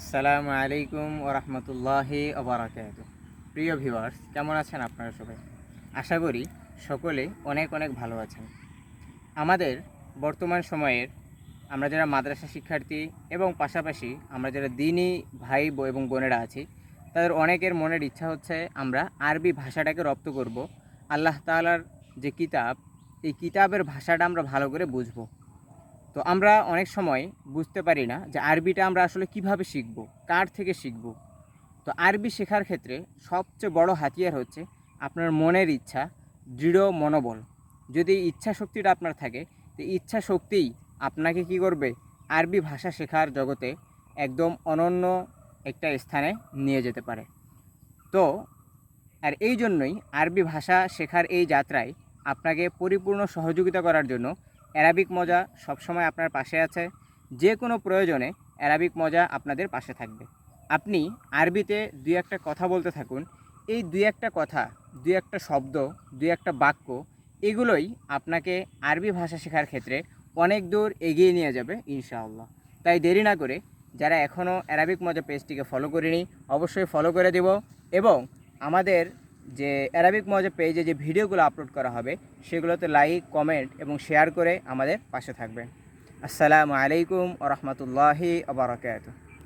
আসসালামু আলাইকুম ওরহমতুল্লাহি ওবরাকাত প্রিয় ভিউয়ার্স, কেমন আছেন আপনারা সবাই? আশা করি সকলে অনেক অনেক ভালো আছেন। আমাদের বর্তমান সময়ের আমরা যারা মাদ্রাসা শিক্ষার্থী এবং পাশাপাশি আমরা যারা দিনই ভাই এবং বোনেরা আছি, তাদের অনেকের মনের ইচ্ছা হচ্ছে আমরা আরবি ভাষাটাকে রপ্ত করব। আল্লাহ তাআলার যে কিতাব, এই কিতাবের ভাষাটা আমরা ভালো করে বুঝব। তো আমরা অনেক সময় বুঝতে পারি না যে আরবিটা আমরা আসলে কীভাবে শিখব, কার থেকে শিখব। তো আরবি শেখার ক্ষেত্রে সবচেয়ে বড় হাতিয়ার হচ্ছে আপনার মনের ইচ্ছা, দৃঢ় মনোবল। যদি ইচ্ছা শক্তিটা আপনার থাকে, তো ইচ্ছা শক্তিই আপনাকে কি করবে? আরবি ভাষা শেখার জগতে একদম অনন্য একটা স্থানে নিয়ে যেতে পারে। তো, আর এই জন্যই আরবি ভাষা শেখার এই যাত্রায় আপনাকে পরিপূর্ণ সহযোগিতা করার জন্য অ্যারাবিক মজা সবসময় আপনার পাশে আছে। যে কোনো প্রয়োজনে অ্যারাবিক মজা আপনাদের পাশে থাকবে। আপনি আরবিতে দুই একটা কথা বলতে থাকুন। এই দুই একটা কথা, দুই একটা শব্দ, দুই একটা বাক্য, এগুলোই আপনাকে আরবি ভাষা শেখার ক্ষেত্রে অনেক দূর এগিয়ে নিয়ে যাবে, ইনশাআল্লাহ। তাই দেরি না করে যারা এখনও অ্যারাবিক মজা পেজটিকে ফলো করেনি, অবশ্যই ফলো করে দেব এবং আমাদের যে অ্যারাবিক মজা পেজে যে ভিডিওগুলো আপলোড করা হবে, সেগুলোতে লাইক কমেন্ট এবং শেয়ার করে আমাদের পাশে থাকবেন। আসসালামু আলাইকুম রহমতুল্লাহি আবরকাত